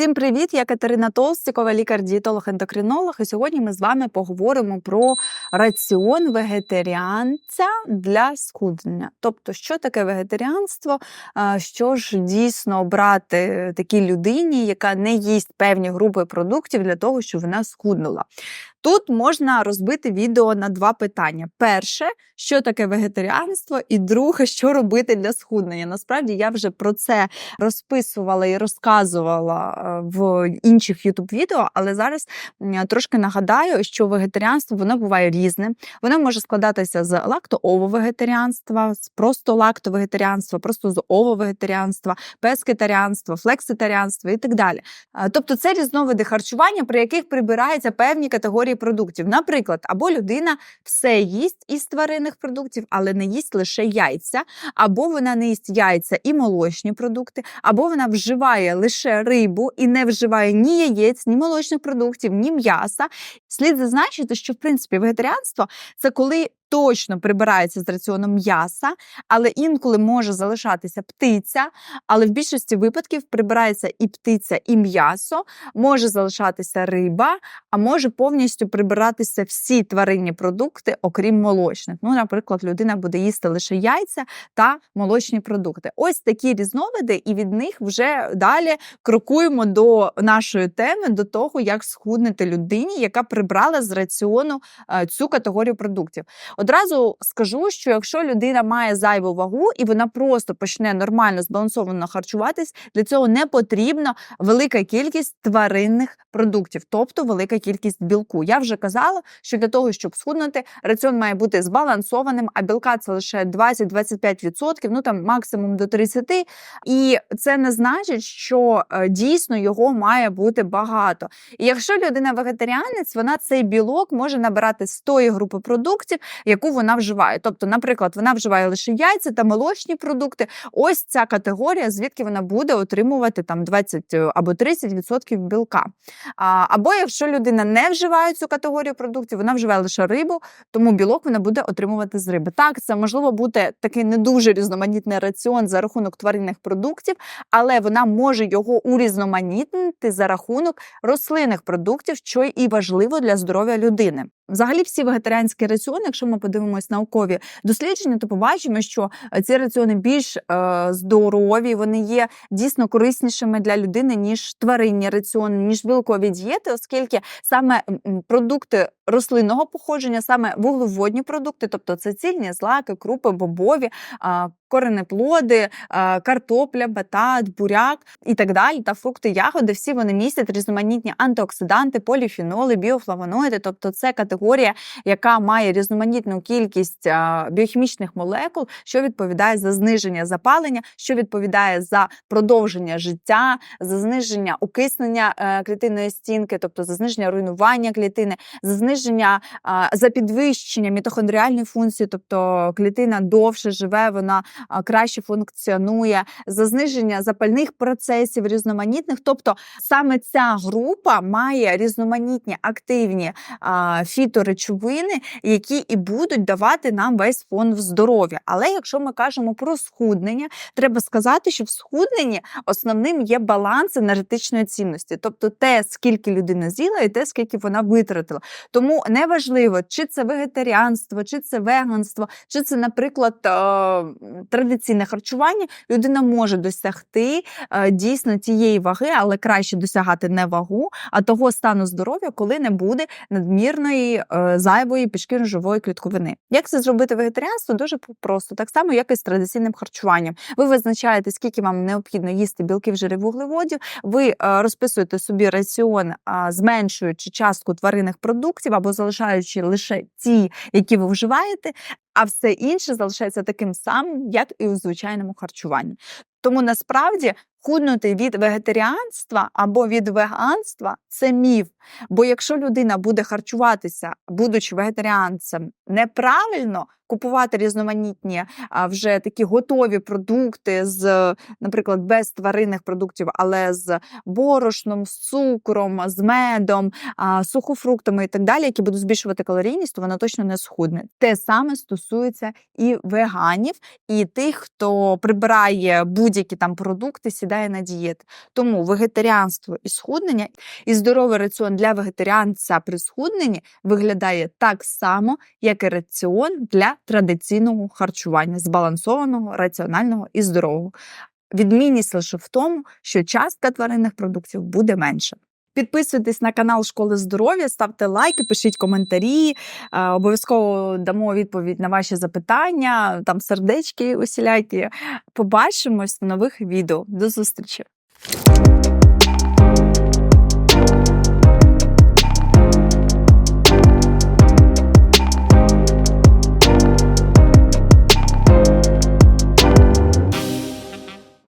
Всім привіт! Я Катерина Толстікова, лікар-дієтолог-ендокринолог. І сьогодні ми з вами поговоримо про раціон вегетаріанця для схуднення. Тобто, що таке вегетаріанство, що ж дійсно брати е, такій людині, яка не їсть певні групи продуктів для того, щоб вона схуднула. Тут можна розбити відео на два питання: перше, що таке вегетаріанство, і друге, що робити для схуднення. Насправді я вже про це розписувала і розказувала е, в інших youtube відео, але зараз трошки нагадаю, що вегетаріанство воно буває різне. Воно може складатися з лакто-ово-вегетаріанства, з просто лакто-вегетаріанства, просто з ово-вегетаріанства, пескетаріанства, флекситаріанства і так далі. Е, Тобто це різновиди харчування, при яких прибираються певні категорії продуктів. Наприклад, або людина все їсть із тваринних продуктів, але не їсть лише яйця, або вона не їсть яйця і молочні продукти, або вона вживає лише рибу і не вживає ні яєць, ні молочних продуктів, ні м'яса. Слід зазначити, що в принципі вегетаріанство це коли точно прибирається з раціону м'яса, але інколи може залишатися птиця, але в більшості випадків прибирається і птиця, і м'ясо, може залишатися риба, а може повністю прибиратися всі тваринні продукти, окрім молочних. Ну, наприклад, людина буде їсти лише яйця та молочні продукти. Ось такі різновиди, і від них вже далі крокуємо до нашої теми, до того, як схуднити людині, яка прибрала з раціону е, цю категорію продуктів. Одразу скажу, що якщо людина має зайву вагу і вона просто почне нормально збалансовано харчуватись, для цього не потрібна велика кількість тваринних продуктів, тобто велика кількість білку. Я вже казала, що для того, щоб схуднути, раціон має бути збалансованим, а білка це лише 20-25%, ну там максимум до 30%. І це не значить, що е, дійсно його має бути багато. І якщо людина вегетаріанець, вона цей білок може набирати з тої групи продуктів, яку вона вживає. Тобто, наприклад, вона вживає лише яйця та молочні продукти. Ось ця категорія, звідки вона буде отримувати там 20 або 30% білка. А, або якщо людина не вживає цю категорію продуктів, вона вживає лише рибу, тому білок вона буде отримувати з риби. Так, це можливо бути такий не дуже різноманітний раціон за рахунок тваринних продуктів, але вона може його урізноманітнити за рахунок рослинних продуктів, що і важливо для здоров'я людини. Взагалі, всі вегетаріанські раціони, якщо ми подивимось наукові дослідження, то побачимо, що е, ці раціони більш е, здорові, вони є дійсно кориснішими для людини, ніж тваринні раціони, ніж білкові дієти, оскільки саме продукти рослинного походження, саме вуглеводні продукти, тобто це цільні злаки, крупи, бобові, коренеплоди, картопля, батат, буряк і так далі, та фрукти, ягоди, всі вони містять різноманітні антиоксиданти, поліфеноли, біофлавоноїди, тобто це категорія, яка має різноманітну кількість біохімічних молекул, що відповідає за зниження запалення, що відповідає за продовження життя, за зниження окиснення е, клітинної стінки, тобто за зниження руйнування клітини, за зниження за підвищення мітохондріальної функції, тобто клітина довше живе, вона краще функціонує, за зниження запальних процесів різноманітних. Тобто саме ця група має різноманітні активні фіторечовини, які і будуть давати нам весь фон в здоров'я. Але якщо ми кажемо про схуднення, треба сказати, що в схудненні основним є баланс енергетичної цінності, тобто те, скільки людина з'їла, і те, скільки вона витратила. Тому неважливо, чи це вегетаріанство, чи це веганство, чи це, наприклад, е, традиційне харчування, людина може досягти е, дійсно тієї ваги, але краще досягати не вагу, а того стану здоров'я, коли не буде надмірної е, зайвої підшкірно-живої клітковини. Як це зробити вегетаріанство? Дуже просто, так само, як і з традиційним харчуванням. Ви визначаєте, скільки вам необхідно їсти білків, жирів, вуглеводів. Ви е, розписуєте собі раціон, зменшуючи частку тваринних продуктів або залишаючи лише ті, які ви вживаєте, а все інше залишається таким самим, як і у звичайному харчуванні. Тому насправді худнути від вегетаріанства або від веганства це міф. Бо якщо людина буде харчуватися, будучи вегетаріанцем, неправильно купувати різноманітні вже такі готові продукти з, наприклад, без тваринних продуктів, але з борошном, з цукром, з медом, сухофруктами і так далі, які будуть збільшувати калорійність, то вона точно не схудне. Те саме стосується і веганів, і тих, хто прибирає будь-які там продукти, сідає на дієти. Тому вегетаріанство і схуднення, і здоровий раціон для вегетаріанця при схудненні виглядає так само, як і раціон для традиційного харчування, збалансованого, раціонального і здорового. Відмінність лише в тому, що частка тваринних продуктів буде менше. Підписуйтесь на канал Школи здоров'я, ставте лайки, пишіть коментарі. е, Обов'язково дамо відповідь на ваші запитання, там сердечки усілякі. Побачимось в нових відео. До зустрічі!